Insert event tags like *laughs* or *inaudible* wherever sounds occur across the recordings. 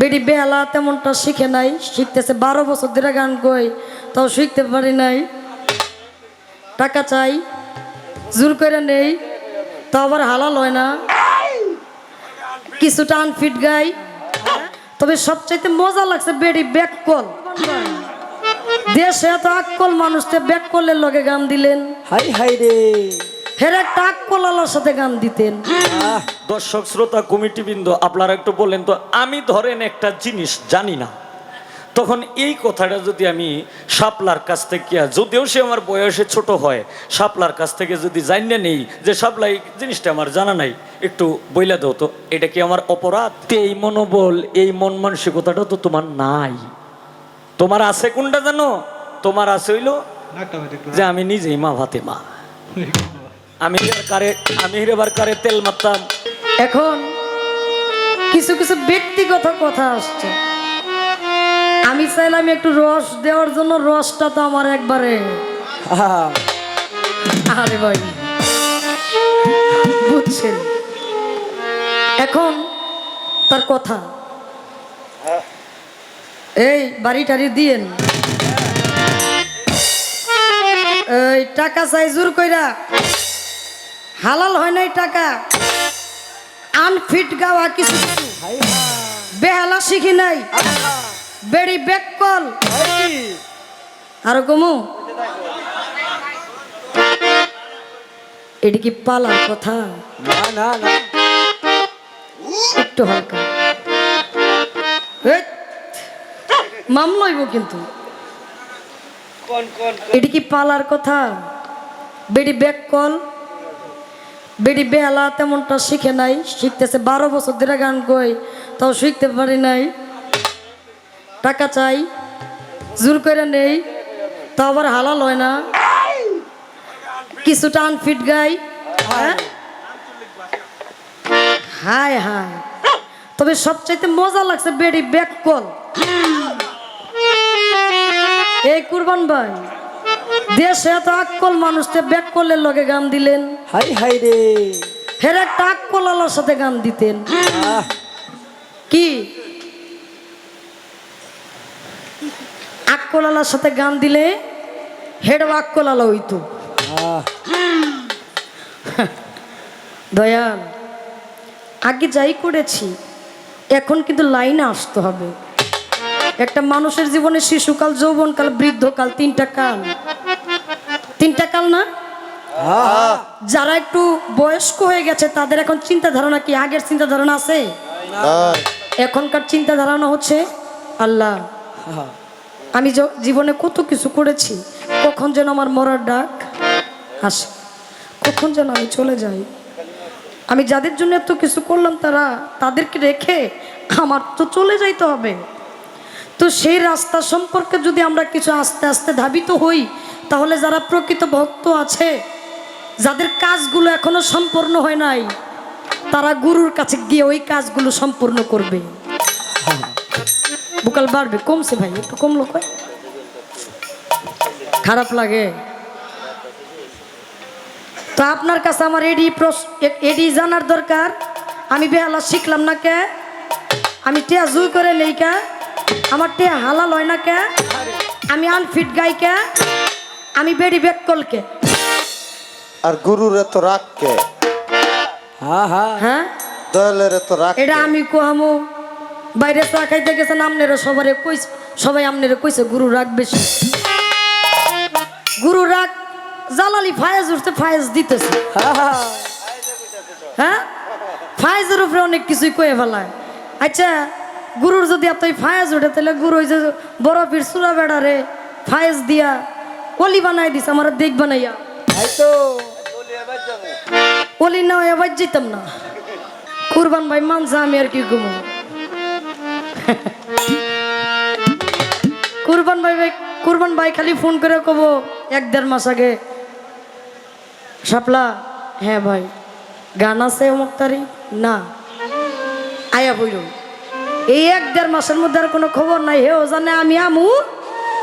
বেডি বেহালা তেমনটা শিখে নাই, শিখতেছে বারো বছর ধরে গান কই, তাও শিখতে পারি নাই। টাকা চাই, জোর করে নেই, তাও আবার হালাল হয় না। কিছুটা আনফিট গাই, তবে সবচাইতে মজা লাগছে বেডি ব্যাক কল। দেশে এত আক্কল মানুষকে ব্যাক কলের লগে গান দিলেন। হাই হাই রে। একটা আক্কল সাথে গান দিতেন। দর্শক শ্রোতা কমিটিবৃন্দ আপনারা একটু বললেন তো আমি ধরেন একটা জিনিস জানি না। তখন এই কথাটা যদি আমি শাপলার কাছ থেকে যদিও সে আমার বয়সে ছোট হয় শাপলার কাছ থেকে যদি জানিয়ে নেই যে শাপলা এই জিনিসটা আমার জানা নাই একটু বইলা দাও তো এটা কি আমার অপরাধ? এই মনোবল এই মন মানসিকতাটা তো তোমার নাই। তোমার আছে কোনটা জানো? তোমার আছে হইল যে আমি নিজেই মা ভাতে মা *laughs* আমি কারে আমি এবার কারে তেল মারতাম। এখন কিছু কিছু ব্যক্তিগত কথা আসছে। আমি চাইলাম একটু রস দেওয়ার জন্য রসটা তো আমার একবারে। আরে ভাই বুঝছেন? এখন তার কথা। এই বাড়ি টাড়ি দিয়েন এই টাকা চাই জোর কইরা। হালাল হয় নাই টাকা। আনফিট গাওয়া কিছু। বেহালা শিখি নাই। বেড়ি বেক কল। হাই। আর কমু। এটি কি পালার কথা? না না না একটু হালকা মামলাইব কিন্তু এটি কি পালার কথা? বেডি ব্যাক কল। বেডি বেহালা তেমনটা শিখে নাই, শিখতেছে বারো বছর ধরে গান কই, তাও শিখতে পারি নাই। টাকা চাই, জোর করে নেই, তাও আবার হালাল হয় না। কিছুটা আনফিট গাই হ্যাঁ? হায় হায়। তবে সবচাইতে মজা লাগছে বেডি ব্যাক কল এই কুরবান ভাই। দেশে এত আক্কল মানুষকে ব্যাক কলের লগে গান দিলেন। হাই হাই রে। ফের একটা আক্কল আলার সাথে গান দিতেন। কি? আলার সাথে গান দিলে হেড আক্কল আলা হইতো। দয়াল আগে যাই করেছি এখন কিন্তু লাইনে আসতে হবে। একটা মানুষের জীবনে শিশুকাল যৌবনকাল বৃদ্ধকাল তিনটা কাল। তিনটা কাল না? যারা একটু বয়স্ক হয়ে গেছে তাদের এখন চিন্তা ধারণা কি? আগের চিন্তা ধারণা আছে এখনকার চিন্তা ধারণা হচ্ছে আল্লাহ আমি জীবনে কত কিছু করেছি কখন যেন আমার মরার ডাক আসে কখন যেন আমি চলে যাই। আমি যাদের জন্য এত কিছু করলাম তারা তাদেরকে রেখে আমার তো চলে যাইতে হবে। তো সেই রাস্তা সম্পর্কে যদি আমরা কিছু আস্তে আস্তে ধাবিত হই তাহলে যারা প্রকৃত ভক্ত আছে, যাদের কাজগুলো এখনও সম্পূর্ণ হয় নাই, তারা গুরুর কাছে গিয়ে ওই কাজগুলো সম্পূর্ণ করবে। বুকাল বাড়বে, কমছে ভাই, একটু কমলো কয়। খারাপ লাগে। তো আপনার কাছে আমার এডি এডি জানার দরকার। আমি বেহালা শিখলাম না কে? আমি টিয়া জুই করে নেই কে? আমার টিয়া হালাল হয় না কে? আমি আনফিট গাই কে? আমি বেডি বেক কলকে। আর গুরুর এত রাগ কে হা হা হ্যাঁ? দয়ালের এত রাগ এটা আমি কোহামু। বাইরে চা খাইতে গেছেন আমনেরা সবারে কইস সবাই আমনেরা কইছে গুরু রাগ বেশি। গুরু রাগ জালালি ফায়েজ উঠতে ফায়েজ দিতেছে। হা হা। হ্যাঁ? ফায়েজের উপরে অনেক কিছুই কয়ে ফেলায়। আচ্ছা গুরুর যদি আপনার ফায়েজ উঠে তাহলে গুরু ওই যে বরফির চূড়া বেড়ারে ফায়েজ দিয়া কলি বানাই দিছে আমার দেখ বানাইয়া। এই তো অলি না এবার যেতাম না। কুরবান ভাই মানছে আমি আর কি ঘুমো। কুরবান ভাই ভাই কুরবান ভাই খালি ফোন করে কব এক দেড় মাস আগে। শাপলা হ্যাঁ ভাই গান আছে অমুক তারিখ না। আয়া বইল। এই এক দেড় মাসের মধ্যে আর কোনো খবর নাই হেও জানে আমি আমু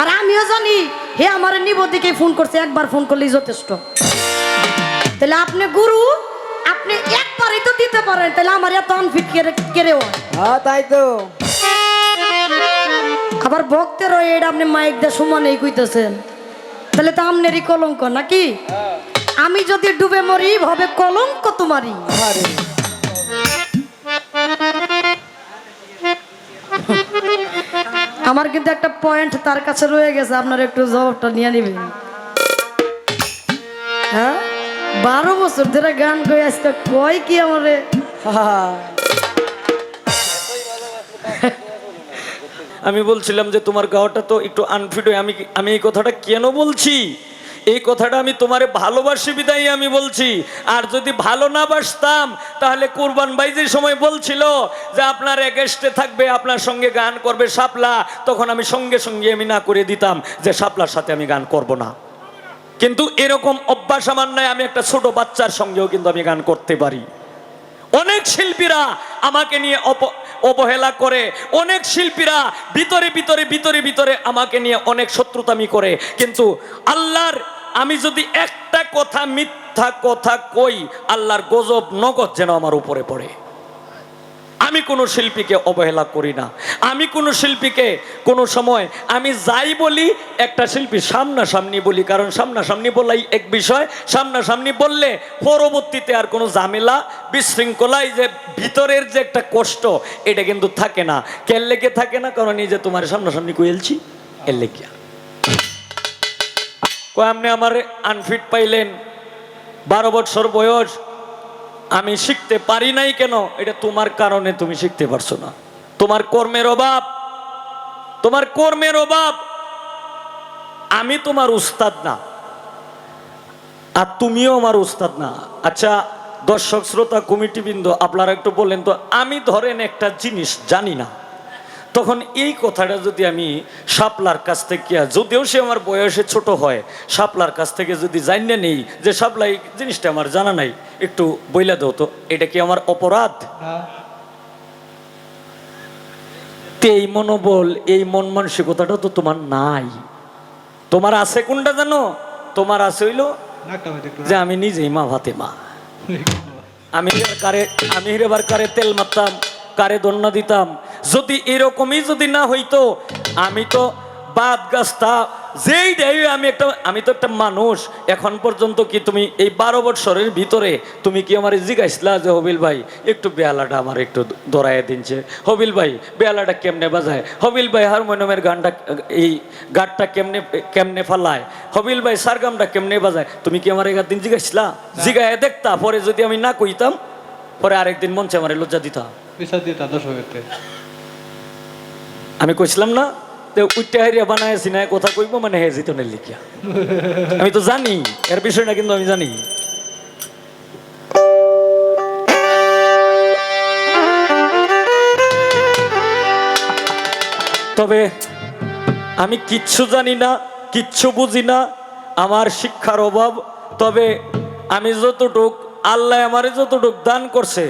আর আমিও জানি। হে আমার নিব দিকে ফোন করছে একবার ফোন করলেই যথেষ্ট। তাহলে আপনি গুরু আপনি একবারই তো দিতে পারেন তাহলে আমার এত আনফিট কেড়ে হয়। হ্যাঁ তাই তো। আবার ভক্তের এটা আপনি মাইক দিয়ে সমানেই কইতেছেন। তাহলে তো আমনেরই কলঙ্ক নাকি? আমি যদি ডুবে মরি হবে কলঙ্ক তোমারই। আরে আমার কিন্তু একটা পয়েন্ট তার কাছে রয়ে গেছে, আপনার একটু জবাবটা নিয়ে নেবেন। হ্যাঁ? বারো বছর ধরে গান করে আসতে কয় কি আমারে? আমি বলছিলাম যে তোমার গাওয়াটা তো একটু আনফিট হয়ে, আমি আমি এই কথাটা কেন বলছি? এই কথাটা আমি তোমারে ভালোবাসি বিদায় আমি বলছি। আর যদি ভালো না বাসতাম, তাহলে কুরবান ভাই যে সময় বলছিল যে আপনার এগেস্টে থাকবে, আপনার সঙ্গে গান করবে শাপলা, তখন আমি সঙ্গে সঙ্গে আমি না করে দিতাম যে শাপলার সাথে আমি গান করব না। কিন্তু এরকম অভ্যাস আমার নাই, আমি একটা ছোট বাচ্চার সঙ্গেও কিন্তু আমি গান করতে পারি। অনেক শিল্পীরা আমাকে নিয়ে অপ- অবহেলা করে অনেক শিল্পীরা ভিতরে ভিতরে ভিতরে ভিতরে আমাকে নিয়ে অনেক শত্রুতামি করে। কিন্তু আল্লাহর আমি যদি একটা কথা মিথ্যা কথা কই, আল্লাহর গজব, নগদ যেন আমার উপরে পড়ে। আমি কোনো শিল্পীকে অবহেলা করি না। আমি কোনো শিল্পীকে কোনো সময় আমি যাই বলি, একটা শিল্পী সামনাসামনি বলি, কারণ সামনাসামনি বলাই এক বিষয়, সামনাসামনি বললে পরবর্তীতে আর কোনো ঝামেলা বিশৃঙ্খলাই যে ভিতরের যে একটা কষ্ট, এটা কিন্তু থাকে না। কেন লেগে থাকে না? কারণ এই যে তোমার সামনাসামনি কইলছি এর লেগিয়া। কয়, আপনি আমার আনফিট পাইলেন, বারো বছর বয়স আমি শিখতে পারি নাই কেন? এটা তোমার কারণে তুমি শিখতে পারছ না। তোমার কর্মের অভাব। তোমার কর্মের অভাব। আমি তোমার উস্তাদ না। আর তুমিও আমার উস্তাদ না। আচ্ছা দর্শক, শ্রোতা, কমিটিবৃন্দ, আপনারা একটু বললেন তো, আমি ধরেন একটা জিনিস জানি না। তখন এই কথাটা যদি আমি শাপলার কাছ থেকে, যদিও সে আমার বয়সে ছোট হয়, শাপলার কাছ থেকে যদি জানিয়ে নেই যে শাপলা এই জিনিসটা আমার জানা নাই একটু বইলা দাও তো এটা কি আমার অপরাধ? এই মনোবল এই মন মানসিকতাটা তো তোমার নাই। তোমার আছে কোনটা জানো? তোমার আছে হইল যে আমি নিজেই মা ভাতে মা আমি কারে আমি এবার কারে তেল মারতাম কারে দন্না দিতাম। যদি এরকমই যদি না হইতো আমি তো বাদ গাছটা যেই দেয় আমি একটা আমি তো একটা মানুষ এখন পর্যন্ত কি তুমি এই বারো বৎসরের ভিতরে তুমি কি আমার জিজ্ঞাসলা যে হবিল ভাই একটু বেহালাটা আমার একটু দৌড়াইয়া দিনছে। হবিল ভাই বেহালাটা কেমনে বাজায়? হবিল ভাই হারমোনিয়ামের গানটা এই গানটা কেমনে কেমনে ফালায়? হবিল ভাই সারগামটা কেমনে বাজায়? তুমি কি আমার এগার দিন জিজ্ঞাসলা জিগায় দেখতা পরে যদি আমি না কইতাম পরে আরেকদিন মঞ্চে আমার লজ্জা দিতাম পয়সা দিয়ে তা দশ আমি কইছিলাম না তো উইটা হারিয়া বানাইছি না কথা কইব মানে হে জিতনের লিখিয়া। *laughs* আমি তো জানি এর বিষয়টা কিন্তু আমি জানি। তবে আমি কিচ্ছু জানি না কিচ্ছু বুঝি না আমার শিক্ষার অভাব। তবে আমি যতটুক আল্লাহ আমারে যতটুক দান করছে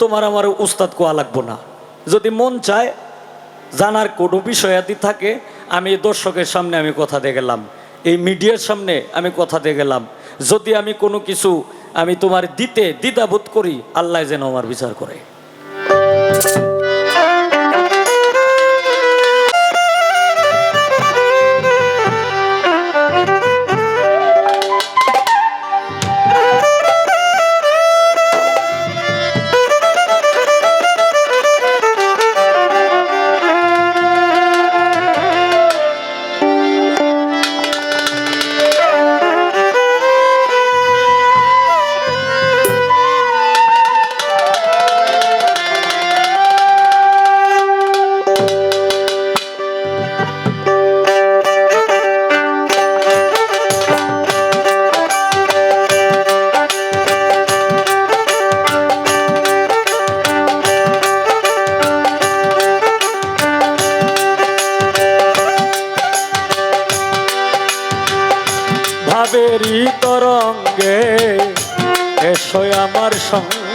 তোমার আমার উস্তাদ কোয়া লাগবো না। যদি মন চায় জানার কোনো বিষয়াদি থাকে, আমি দর্শকের সামনে আমি কথা দিয়ে গেলাম। এই মিডিয়ার সামনে আমি কথা দিয়ে গেলাম। যদি আমি কোনো কিছু আমি তোমার দিতে দ্বিধাবোধ করি, আল্লাহ যেন আমার বিচার করে।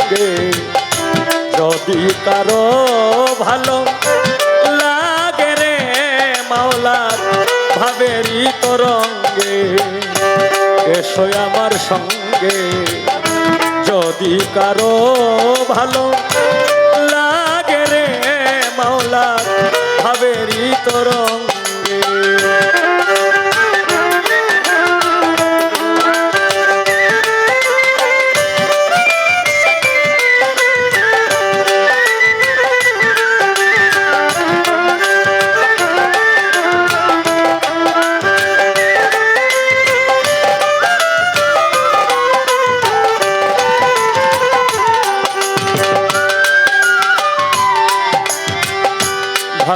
সঙ্গে যদি কারও ভালো লাগে রে মাওলার ভাবেরই তরঙ্গে এসো আমার সঙ্গে। যদি কারও ভালো লাগে রে মাওলার ভাবেরই তরঙ্গে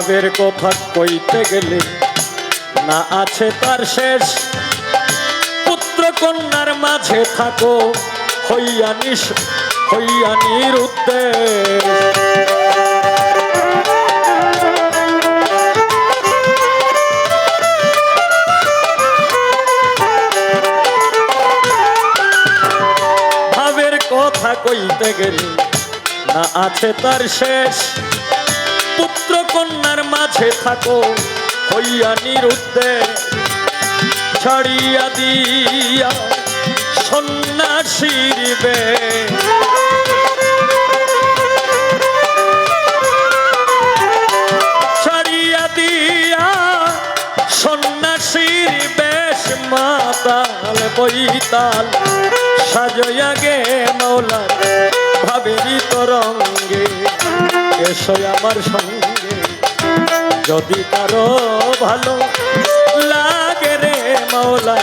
ভাবের কথা কইতে গেলে না আছে তার শেষ। পুত্র কন্যার মাঝে থাকো, হইয়া নিস, হইয়া কথা কইতে গেলে না আছে তার শেষ। মাঝে থাকো, হইয়া নিরুদ্ধে ছাড়িয়া দিয়া সন্ন্যাসীর বে ছাড়িয়া দিয়া সন্ন্যাসীর বেশ, মাতাল বইতাল সাজয়া গে মৌলা ভাবেরি তরঙ্গে। এসো আমার সঙ্গে। যদি কারও ভালো লাগে রে মৌলা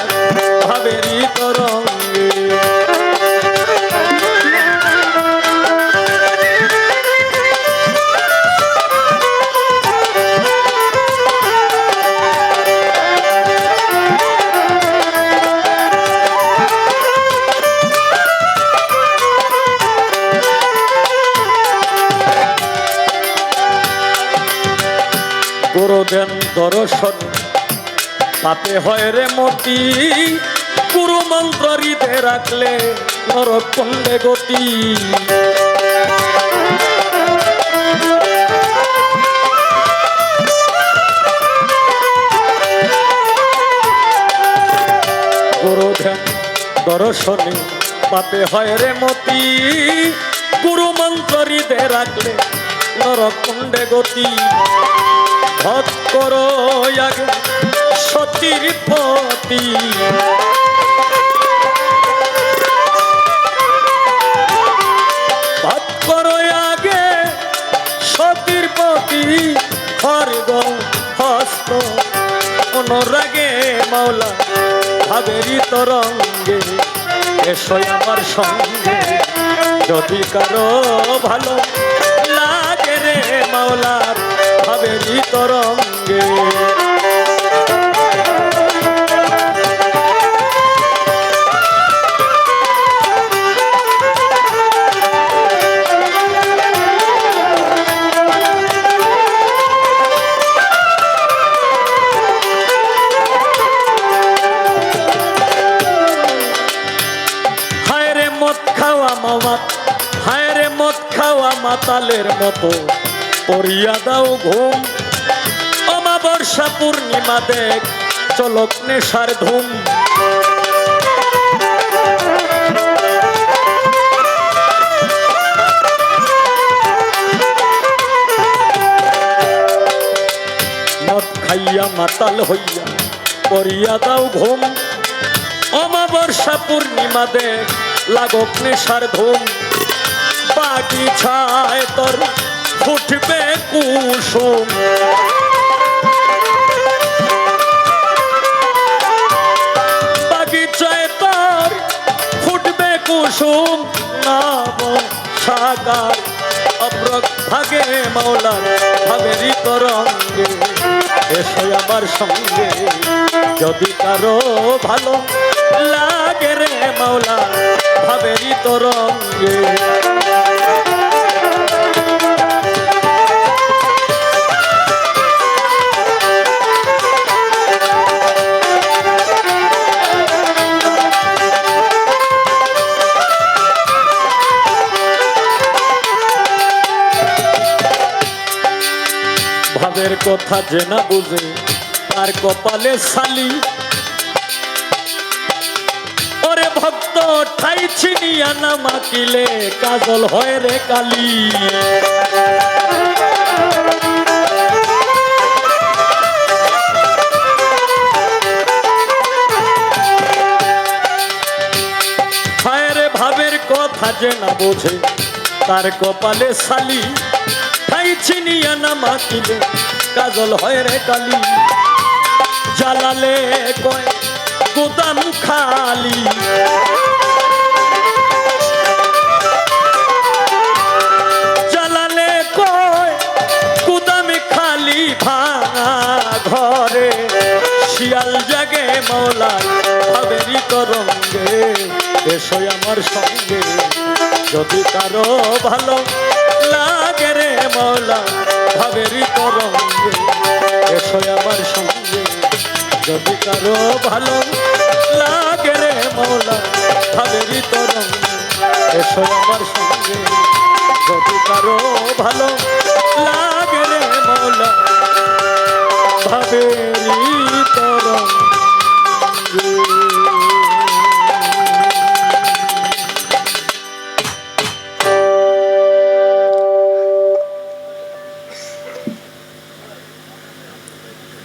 ভাবেরি তরঙ্গে গুরুদেন দর্শন। পাপে হয় রে মতি গুরু মন্ত্র হৃদে রাখলে নরক গতি। দর্শনে পাপে হয় রে মতি গুরু মন্ত্র হৃদে রাখলে নরক গতি। ভত করো আগে সতীর পতি হস্ত। অনুরাগে মাওলা ভাবেরি তরঙ্গে এসো আমার সঙ্গে। যদি কারও ভালো লাগে রে মাওলার ভাবেরি তরঙ্গে মদ মামাত হায় রে মদ খাওয়া মাতালের মতো। পরিয়া দাও ঘুম অমাবর্ষা পূর্ণিমা দেখ চলক নেশার ধুম। খাইয়া মাতাল হইয়া করিয়া দাও ঘুম। অমাবর্ষা পূর্ণিমা দেখ, লাগক নেশার ধুম। বাগিছায় তোর ফুটবে কুসুম। কুসুম নাম সাকার অপ্রক ভাগে মাওলা ভাবেরি তরঙ্গে। এসো আমার সঙ্গে, যদি কারও ভালো লাগে রে মাওলা ভাবেরি তরঙ্গে। কথা যে না বুঝে, তার কপালে শালি। ওরে ভক্ত, ঠাই ছিনিয়া না মাকিলে, কাজল হয় রে কালি। যে না বোঝে, তার কপালে শালি। খাইছি ছিনিয়া না মাতিলে কাজল হয় রে কালি। জ্বালালে কয়, গোদাম খালি। কয়, গুদামে খালি ঘরে শিয়াল জাগে তরঙ্গে। আমার সঙ্গে, যদি কারও ভালো লাগে রে মৌলা ভাবেরি তরঙ্গে এসো আমার সঙ্গে। যদি কারও ভালো লাগে রে মৌলা ভাবেরি তরঙ্গে। এসো আমার সঙ্গে। যদি কারও ভালো লাগে রে মৌলা ভাবেরি তরঙ্গে।